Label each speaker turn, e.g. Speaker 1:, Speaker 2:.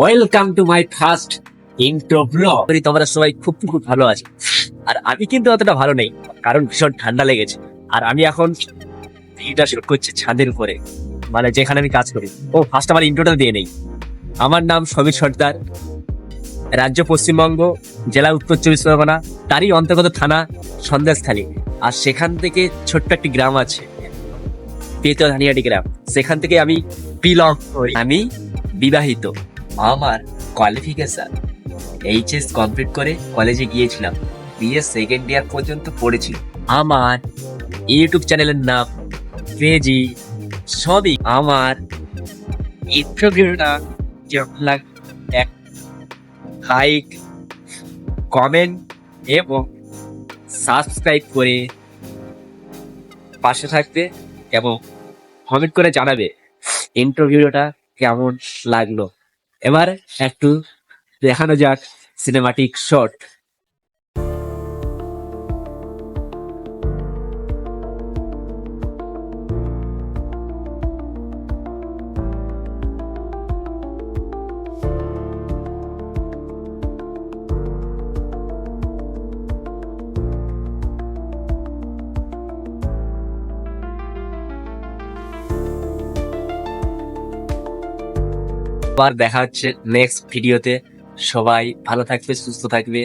Speaker 1: Welcome to my first intro blog তোমরা সবাই খুব খুব ভালো আছো। আর আমি কিন্তু অতটা ভালো নেই, কারণ ভীষণ ঠান্ডা লেগেছে। আর আমি এখন ভিডিওটা শুরু করছি ছাদের উপরে মানে যেখানে আমি কাজ করি। ও ফার্স্ট আমার ইন্ট্রোটা দিয়ে নেই। আমার নাম সমীর সর্দার। রাজ্য পশ্চিমবঙ্গ, জেলা উত্তর চব্বিশ পরগনা, তারই অন্তর্গত থানা সন্দেশখালী। আর সেখান থেকে ছোট্ট একটি গ্রাম আছে পেতো ধানিয়াটি গ্রাম। সেখান থেকে আমি বিলং করি। আমি বিবাহিত। আমার কোয়ালিফিকেশন এইচএস কমপ্লিট করে কলেজে গিয়েছিলাম। বিএস সেকেন্ড ইয়ার পর্যন্ত পড়েছি আমার ইউটিউব চ্যানেলের নাম পেজি সবই আমার ইন্টারভিউটা যেমন এক লাইক কমেন্ট এবং সাবস্ক্রাইব করে পাশে থাকবে এবং কমেন্ট করে জানাবে ইন্টারভিউটা কেমন লাগল। এবার একটু দেখানো যাক সিনেমাটিক শট আবার দেখা হচ্ছে নেক্সট ভিডিওতে সবাই ভালো থাকবে সুস্থ থাকবে।